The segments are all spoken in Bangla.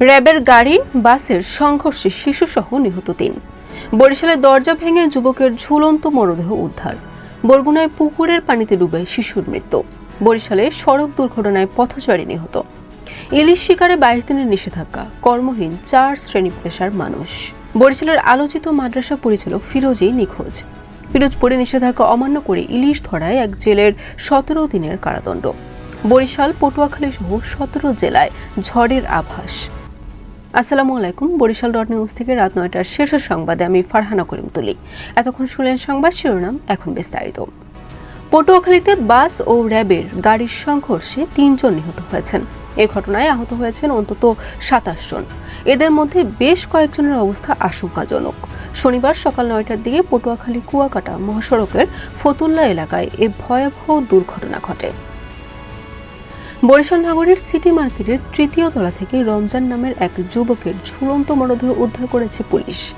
র্যাবের গাড়ি, বাসের সংঘর্ষে শিশুসহ নিহত তিন। বরিশালের দরজা ভেঙে যুবকের ঝুলন্ত মরদেহ উদ্ধার। বরগুনায় পুকুরের পানিতে ডুবে শিশুর মৃত্যু। বরিশালে সড়ক দুর্ঘটনায় পথচারী নিহত। ইলিশ শিকারে বাইশ দিনের নিষেধাজ্ঞা। কর্মহীন চার শ্রেণি পেশার মানুষ। বরিশালের আলোচিত মাদ্রাসা পরিচালক ফিরোজই নিখোঁজ। পিরোজপুরে নিষেধাজ্ঞা অমান্য করে ইলিশ ধরায় এক জেলের সতেরো দিনের কারাদণ্ড। বরিশাল পটুয়াখালী সহ সতেরো জেলায় ঝড়ের আভাস। আসসালামু আলাইকুম, বরিশাল ডট নিউজ থেকে রাত নয়টার শীর্ষ সংবাদে আমি ফারহানা করিম তুলি। এতক্ষণ শুনলেন সংবাদ শিরোনাম, এখন বিস্তারিত। পটুয়াখালীতে বাস ও র্যাবের গাড়ির সংঘর্ষে তিনজন নিহত হয়েছেন। এ ঘটনায় আহত হয়েছেন অন্তত সাতাশ জন। এদের মধ্যে বেশ কয়েকজনের অবস্থা আশঙ্কাজনক। শনিবার সকাল নয়টার দিকে পটুয়াখালী কুয়াকাটা মহাসড়কের ফতুল্লা এলাকায় এ ভয়াবহ দুর্ঘটনা ঘটে। বরিশাল নগরীর সিটি মার্কেটের তৃতীয় তলা থেকে রমজান নামের এক যুবকের ঝুলন্ত মরদেহ উদ্ধার করেছে পুলিশ।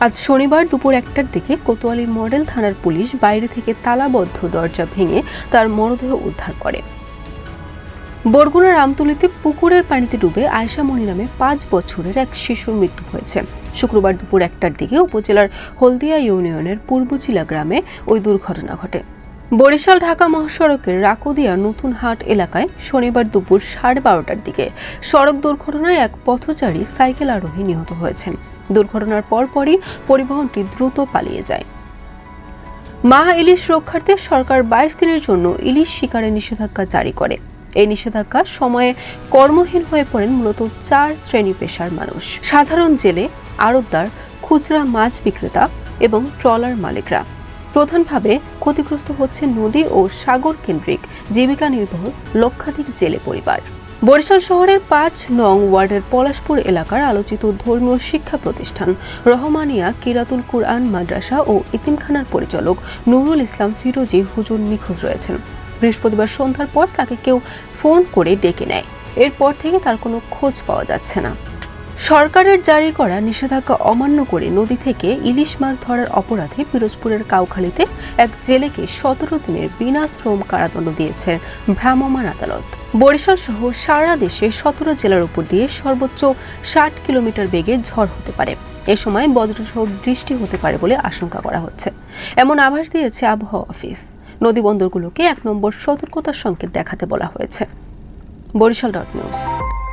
আজ শনিবার দুপুর একটার দিকে কোতোয়ালি মডেল থানার পুলিশ বাইরে থেকে তালাবদ্ধ দরজা ভেঙে তার মরদেহ উদ্ধার করে। বরগুনার আমতুলিতে পুকুরের পানিতে ডুবে আয়শা মণি নামে পাঁচ বছরের এক শিশুর মৃত্যু হয়েছে। শুক্রবার দুপুর একটার দিকে উপজেলার হলদিয়া ইউনিয়নের পূর্বচিলা গ্রামে ওই দুর্ঘটনা ঘটে। বরিশাল ঢাকা মহাসড়কের রাকুদিয়া নতুন হাট এলাকায় শনিবার দুপুর সাড়ে বারোটার দিকে সড়ক দুর্ঘটনায় এক পথচারী সাইকেল আরোহী নিহত হয়েছেন। দুর্ঘটনার পরপরই পরিবহনটি দ্রুত পালিয়ে যায়। মা ইলিশ রক্ষার্থে সরকার বাইশ দিনের জন্য ইলিশ শিকারে নিষেধাজ্ঞা জারি করে। এই নিষেধাজ্ঞা সময়ে কর্মহীন হয়ে পড়েন মূলত চার শ্রেণি পেশার মানুষ। সাধারণ জেলে আড়তদার, খুচরা মাছ বিক্রেতা এবং ট্রলার মালিকরা। প্রধানভাবে ক্ষতিগ্রস্ত হচ্ছে নদী ও সাগর কেন্দ্রিক জীবিকা নির্ভর লক্ষাধিক জেলে পরিবার। বরিশাল শহরের পাঁচ নং ওয়ার্ডের পলাশপুর এলাকার আলোচিত ধর্মীয় শিক্ষা প্রতিষ্ঠান রহমানিয়া কিরাতুল কুরআন মাদ্রাসা ও ইতিমখানার পরিচালক নুরুল ইসলাম ফিরোজি হুজুর নিখোঁজ রয়েছেন। বৃহস্পতিবার সন্ধ্যার পর তাকে কেউ ফোন করে ডেকে নেয়। এরপর থেকে তার কোনো খোঁজ পাওয়া যাচ্ছে না। সরকারের জারি করা নিষেধাজ্ঞা অমান্য করে নদী থেকে ইলিশ মাছ ধরার অপরাধে পিরোজপুরের কাউখালীতে এক জেলেকে সতেরো দিনের বিনা শ্রম কারাদণ্ড দিয়েছে ভ্রাম্যমাণ আদালত। বরিশাল সহ সারা দেশে সতেরো জেলার উপর দিয়ে সর্বোচ্চ ষাট কিলোমিটার বেগে ঝড় হতে পারে। এ সময় বজ্রসহ বৃষ্টি হতে পারে বলে আশঙ্কা করা হচ্ছে। এমন আভাস দিয়েছে আবহাওয়া অফিস। নদী বন্দরগুলোকে এক নম্বর সতর্কতার সংকেত দেখাতে বলা হয়েছে। Barishal dot news.